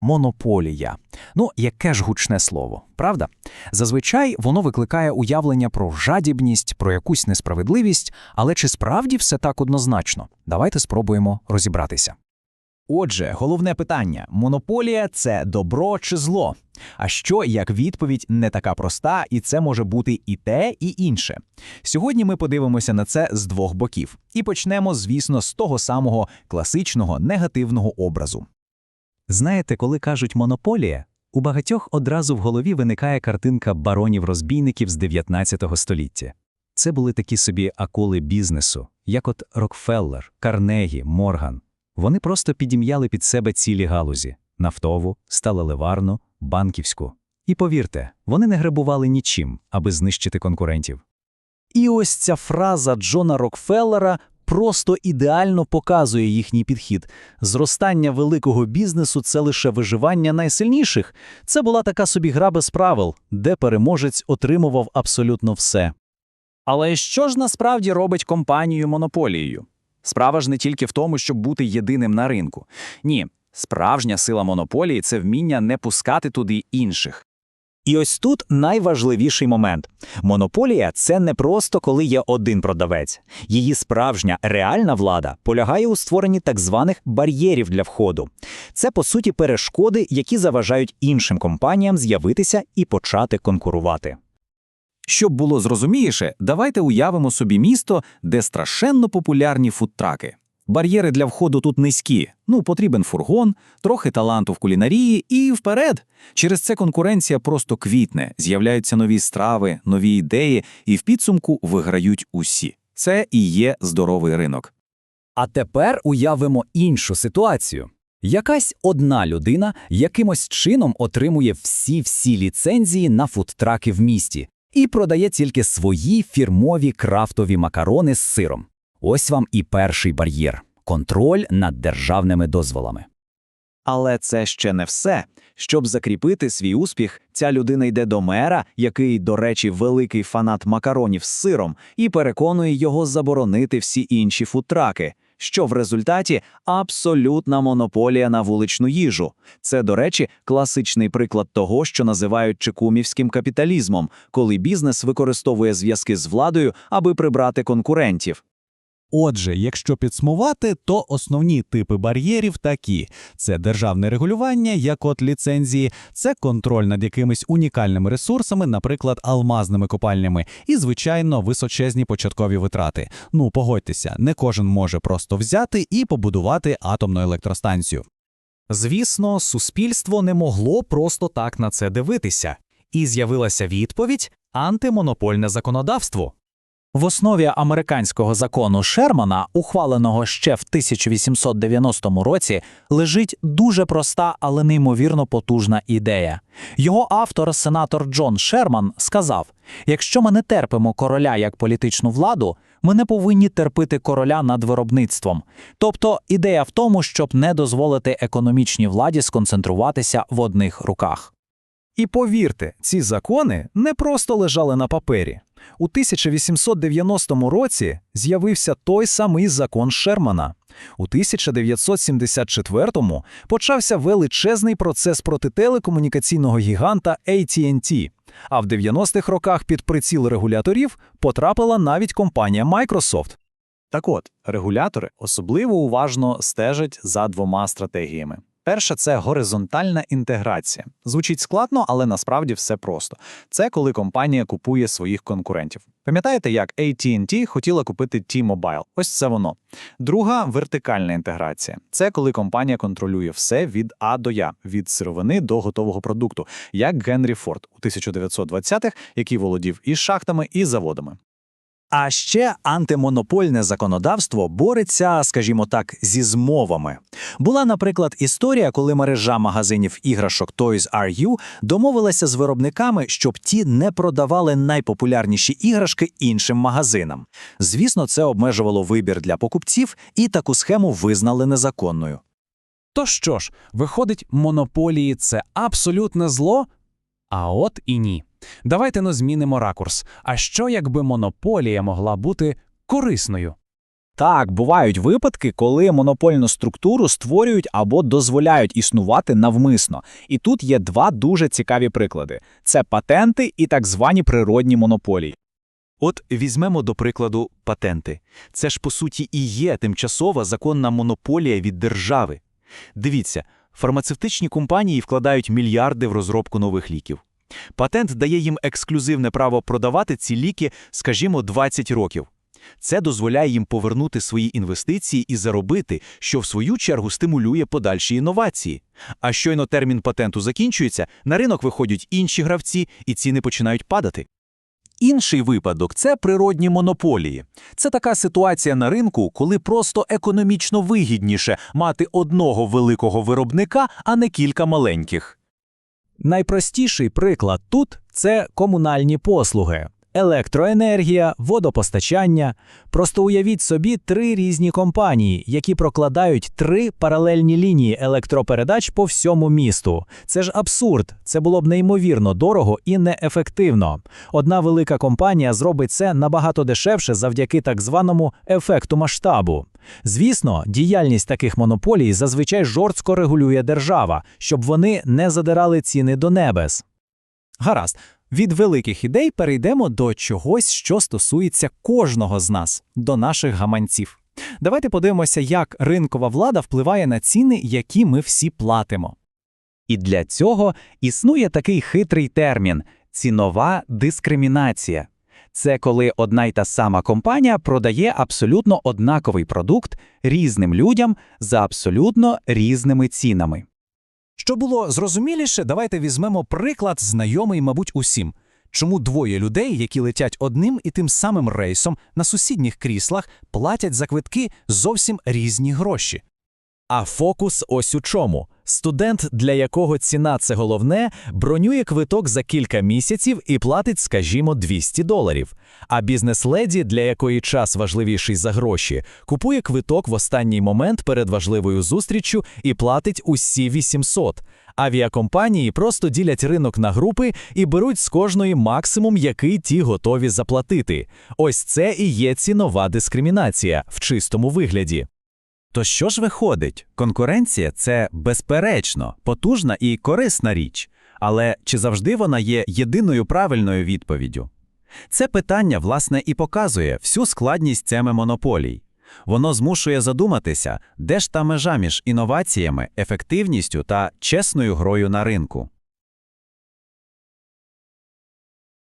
Монополія. Ну, яке ж гучне слово, правда? Зазвичай воно викликає уявлення про жадібність, про якусь несправедливість, але чи справді все так однозначно? Давайте спробуємо розібратися. Отже, головне питання: монополія це добро чи зло? А що як відповідь не така проста, і це може бути і те, і інше. Сьогодні ми подивимося на це з двох боків і почнемо, звісно, з того самого класичного негативного образу. Знаєте, коли кажуть монополія, у багатьох одразу в голові виникає картинка баронів-розбійників з 19 століття. Це були такі собі акули бізнесу, як от Рокфеллер, Карнегі, Морган. Вони просто підім'яли під себе цілі галузі нафтову, сталеливарну, банківську. І повірте, вони не грабували нічим, аби знищити конкурентів. І ось ця фраза Джона Рокфеллера просто ідеально показує їхній підхід. Зростання великого бізнесу це лише виживання найсильніших. Це була така собі гра без правил, де переможець отримував абсолютно все. Але що ж насправді робить компанію монополією? Справа ж не тільки в тому, щоб бути єдиним на ринку. Ні, справжня сила монополії це вміння не пускати туди інших. І ось тут найважливіший момент. Монополія це не просто коли є один продавець. Її справжня реальна влада полягає у створенні так званих бар'єрів для входу. Це, по суті, перешкоди, які заважають іншим компаніям з'явитися і почати конкурувати. Щоб було зрозуміліше, давайте уявимо собі місто, де страшенно популярні фудтраки. Бар'єри для входу тут низькі. Ну, потрібен фургон, трохи таланту в кулінарії і вперед. Через це конкуренція просто квітне, з'являються нові страви, нові ідеї, і в підсумку виграють усі. Це і є здоровий ринок. А тепер уявимо іншу ситуацію. Якась одна людина якимось чином отримує всі-всі ліцензії на фудтраки в місті і продає тільки свої фірмові крафтові макарони з сиром. Ось вам і перший бар'єр контроль над державними дозволами. Але це ще не все. Щоб закріпити свій успіх, ця людина йде до мера, який, до речі, великий фанат макаронів з сиром, і переконує його заборонити всі інші фудтраки. Що в результаті абсолютна монополія на вуличну їжу. Це, до речі, класичний приклад того, що називають чекумівським капіталізмом, коли бізнес використовує зв'язки з владою, аби прибрати конкурентів. Отже, якщо підсумувати, то основні типи бар'єрів такі: це державне регулювання, як от ліцензії, це контроль над якимись унікальними ресурсами, наприклад, алмазними копальнями, і, звичайно, височезні початкові витрати. Ну, погодьтеся, не кожен може просто взяти і побудувати атомну електростанцію. Звісно, суспільство не могло просто так на це дивитися, і з'явилася відповідь антимонопольне законодавство. В основі американського закону Шермана, ухваленого ще в 1890 році, лежить дуже проста, але неймовірно потужна ідея. Його автор, сенатор Джон Шерман, сказав: якщо ми не терпимо короля як політичну владу, ми не повинні терпити короля над виробництвом. Тобто ідея в тому, щоб не дозволити економічній владі сконцентруватися в одних руках. І повірте, ці закони не просто лежали на папері. У 1890 році з'явився той самий закон Шермана. У 1974-му почався величезний процес проти телекомунікаційного гіганта AT&T, а в 90-х роках під приціл регуляторів потрапила навіть компанія Microsoft. Так от, регулятори особливо уважно стежать за двома стратегіями. Перша це горизонтальна інтеграція. Звучить складно, але насправді все просто. Це коли компанія купує своїх конкурентів. Пам'ятаєте, як AT&T хотіла купити T-Mobile? Ось це воно. Друга вертикальна інтеграція. Це коли компанія контролює все від А до Я, від сировини до готового продукту, як Генрі Форд у 1920-х, який володів і шахтами, і заводами. А ще антимонопольне законодавство бореться, скажімо так, зі змовами. Була, наприклад, історія, коли мережа магазинів іграшок Toys R U домовилася з виробниками, щоб ті не продавали найпопулярніші іграшки іншим магазинам. Звісно, це обмежувало вибір для покупців, і таку схему визнали незаконною. То що ж, виходить, монополії це абсолютне зло? А от і ні. Давайте но змінимо ракурс. А що, якби монополія могла бути корисною? Так, бувають випадки, коли монопольну структуру створюють або дозволяють існувати навмисно. І тут є два дуже цікаві приклади: це патенти і так звані природні монополії. От візьмемо до прикладу патенти. Це ж по суті і є тимчасова законна монополія від держави. Дивіться, фармацевтичні компанії вкладають мільярди в розробку нових ліків. Патент дає їм ексклюзивне право продавати ці ліки, скажімо, 20 років. Це дозволяє їм повернути свої інвестиції і заробити, що в свою чергу стимулює подальші інновації. А щойно термін патенту закінчується, на ринок виходять інші гравці, і ціни починають падати. Інший випадок це природні монополії. Це така ситуація на ринку, коли просто економічно вигідніше мати одного великого виробника, а не кілька маленьких. Найпростіший приклад тут це комунальні послуги. Електроенергія, водопостачання. Просто уявіть собі три різні компанії, які прокладають три паралельні лінії електропередач по всьому місту. Це ж абсурд, це було б неймовірно дорого і неефективно. Одна велика компанія зробить це набагато дешевше завдяки так званому ефекту масштабу. Звісно, діяльність таких монополій зазвичай жорстко регулює держава, щоб вони не задирали ціни до небес. Гаразд. Від великих ідей перейдемо до чогось, що стосується кожного з нас, до наших гаманців. Давайте подивимося, як ринкова влада впливає на ціни, які ми всі платимо. І для цього існує такий хитрий термін цінова дискримінація. Це коли одна й та сама компанія продає абсолютно однаковий продукт різним людям за абсолютно різними цінами. Щоб було зрозуміліше, давайте візьмемо приклад, знайомий, мабуть, усім. Чому двоє людей, які летять одним і тим самим рейсом на сусідніх кріслах, платять за квитки зовсім різні гроші? А фокус ось у чому. Студент, для якого ціна це головне, бронює квиток за кілька місяців і платить, скажімо, 200 доларів. А бізнес-леді, для якої час важливіший за гроші, купує квиток в останній момент перед важливою зустріччю і платить усі 800. Авіакомпанії просто ділять ринок на групи і беруть з кожної максимум, який ті готові заплатити. Ось це і є цінова дискримінація в чистому вигляді. То що ж виходить? Конкуренція це безперечно, потужна і корисна річ. Але чи завжди вона є єдиною правильною відповіддю? Це питання, власне, і показує всю складність теми монополій. Воно змушує задуматися, де ж та межа між інноваціями, ефективністю та чесною грою на ринку.